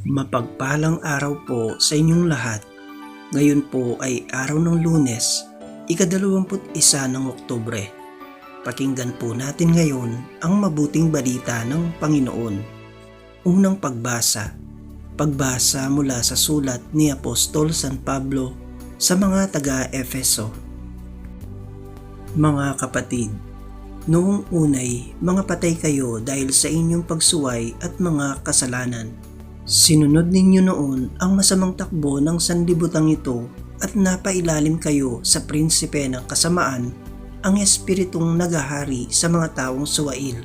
Mapagpalang araw po sa inyong lahat. Ngayon po ay araw ng lunes, ikadalawamput isa ng Oktubre. Pakinggan po natin ngayon ang mabuting balita ng Panginoon. Unang pagbasa. Pagbasa mula sa sulat ni Apostol San Pablo sa mga taga-Efeso. Mga kapatid, noong unay mga patay kayo dahil sa inyong pagsuway at mga kasalanan. Sinunod ninyo noon ang masamang takbo ng sanlibutang ito at napailalim kayo sa prinsipe ng kasamaan, ang espiritong nagahari sa mga taong suwail.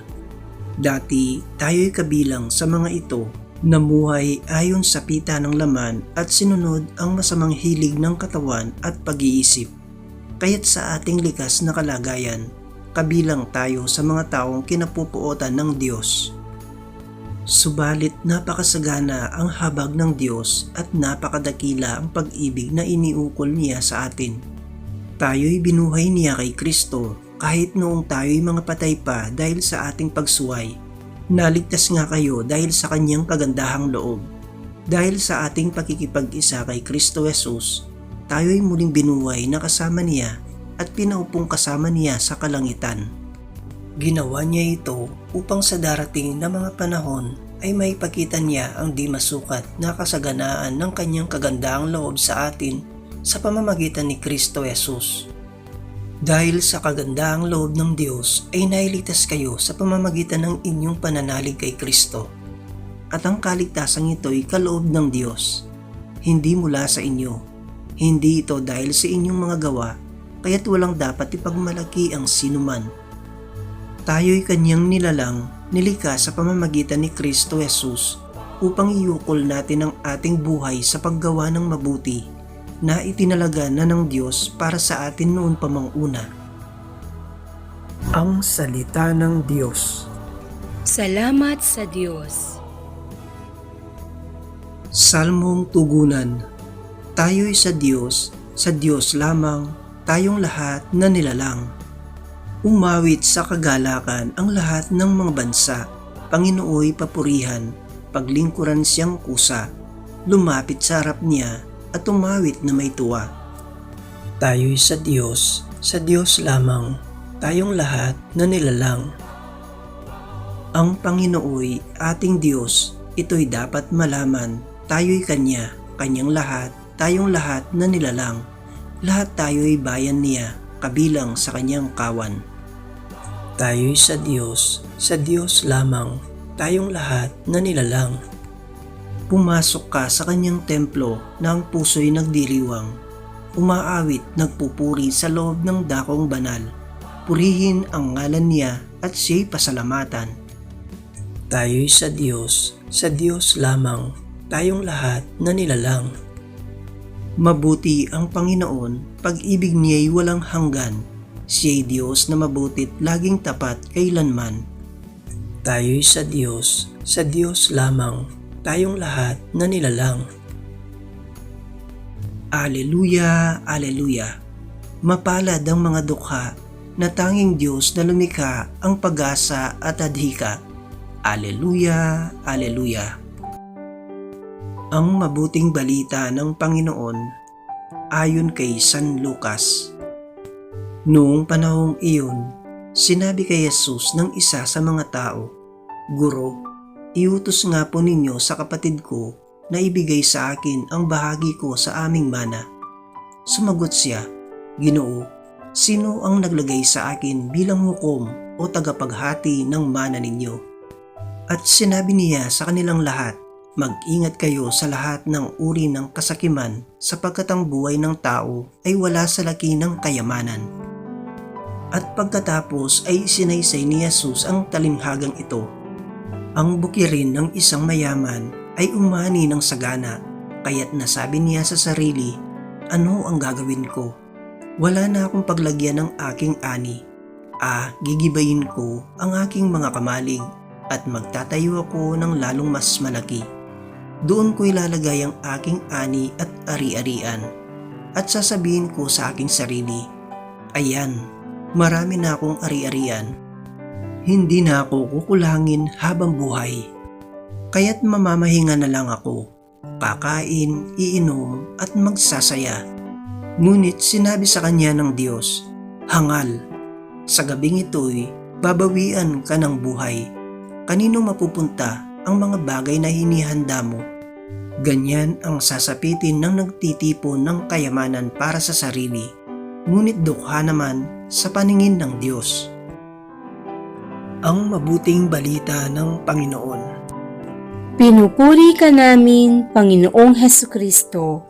Dati tayo'y kabilang sa mga ito, namuhay ayon sa pita ng laman at sinunod ang masamang hilig ng katawan at pag-iisip. Kaya't sa ating likas na kalagayan, kabilang tayo sa mga taong kinapupuotan ng Diyos. Subalit napakasagana ang habag ng Diyos at napakadakila ang pag-ibig na iniukol niya sa atin. Tayo'y binuhay niya kay Kristo kahit noong tayo'y mga patay pa dahil sa ating pagsuway. Naligtas nga kayo dahil sa kanyang kagandahang loob. Dahil sa ating pakikipag-isa kay Kristo Jesus, tayo'y muling binuhay na kasama niya at pinaupong kasama niya sa kalangitan. Ginawa niya ito upang sa darating na mga panahon ay maipakita niya ang di masukat na kasaganaan ng kanyang kagandahang loob sa atin sa pamamagitan ni Kristo Jesus. Dahil sa kagandahang loob ng Diyos ay nailigtas kayo sa pamamagitan ng inyong pananalig kay Kristo. At ang kaligtasan ito ay kaloob ng Diyos, hindi mula sa inyo. Hindi ito dahil sa inyong mga gawa, kaya't walang dapat ipagmalaki ang sinuman tayo'y kanyang nilalang nilikha sa pamamagitan ni Kristo Jesus upang iukol natin ang ating buhay sa paggawa ng mabuti na itinalaga na ng Diyos para sa atin noon pa mang una. Ang Salita ng Diyos Salamat sa Diyos. Salmong Tugunan Tayo'y sa Diyos, sa Diyos lamang, tayong lahat na nilalang. Umawit sa kagalakan ang lahat ng mga bansa, Panginooy papurihan, paglingkuran siyang kusa, lumapit sa harap niya at umawit na may tuwa. Tayo'y sa Diyos, sa Diyos lamang, tayong lahat na nilalang. Ang Panginooy ating Diyos, ito'y dapat malaman, tayo'y Kanya, Kanyang lahat, tayong lahat na nilalang. Lahat tayo'y bayan niya, kabilang sa Kanyang kawan. Tayo'y sa Diyos, sa Diyos lamang, tayong lahat na nilalang. Pumasok ka sa kanyang templo na ang puso'y nagdiriwang. Umaawit, nagpupuri sa loob ng dakong banal. Purihin ang ngalan niya at siya'y pasalamatan. Tayo'y sa Diyos, sa Diyos lamang, tayong lahat na nilalang. Mabuti ang Panginoon, pag-ibig niya'y walang hanggan. Siya'y Diyos na mabutit laging tapat kailanman. Tayo'y sa Diyos, sa Diyos lamang, tayong lahat na nilalang. Aleluya, Aleluya. Mapalad ang mga dukha na tanging Diyos na lumikha ang pag-asa at adhika. Aleluya, Aleluya. Ang mabuting balita ng Panginoon ayon kay San Lucas. Noong panahong iyon, sinabi kay Jesus ng isa sa mga tao, Guro, iutos nga po ninyo sa kapatid ko na ibigay sa akin ang bahagi ko sa aming mana. Sumagot siya, Ginoo, sino ang naglagay sa akin bilang hukom o tagapaghati ng mana ninyo? At sinabi niya sa kanilang lahat, Mag-ingat kayo sa lahat ng uri ng kasakiman sapagkat ang buhay ng tao ay wala sa laki ng kayamanan. At pagkatapos ay sinaysay ni Jesus ang talimhagang ito. Ang bukirin ng isang mayaman ay umani ng sagana, kaya't nasabi niya sa sarili, ano ang gagawin ko? Wala na akong paglagyan ng aking ani. Ah, gigibayin ko ang aking mga kamalig at magtatayo ako ng lalong mas malaki. Doon ko ilalagay ang aking ani at ari-arian at sasabihin ko sa aking sarili, Ayan, marami na akong ari-arian. Hindi na ako kukulangin habang buhay. kaya't mamamahinga na lang ako. Kakain, iinom at magsasaya. Ngunit sinabi sa kanya ng Diyos, Hangal, sa gabing ito'y babawian ka ng buhay. Kanino mapupunta ang mga bagay na hinihanda mo? Ganyan ang sasapitin ng nagtitipon ng kayamanan para sa sarili, ngunit dukha naman sa paningin ng Diyos. Ang mabuting balita ng Panginoon. Pinupuri ka namin, Panginoong Heso Kristo.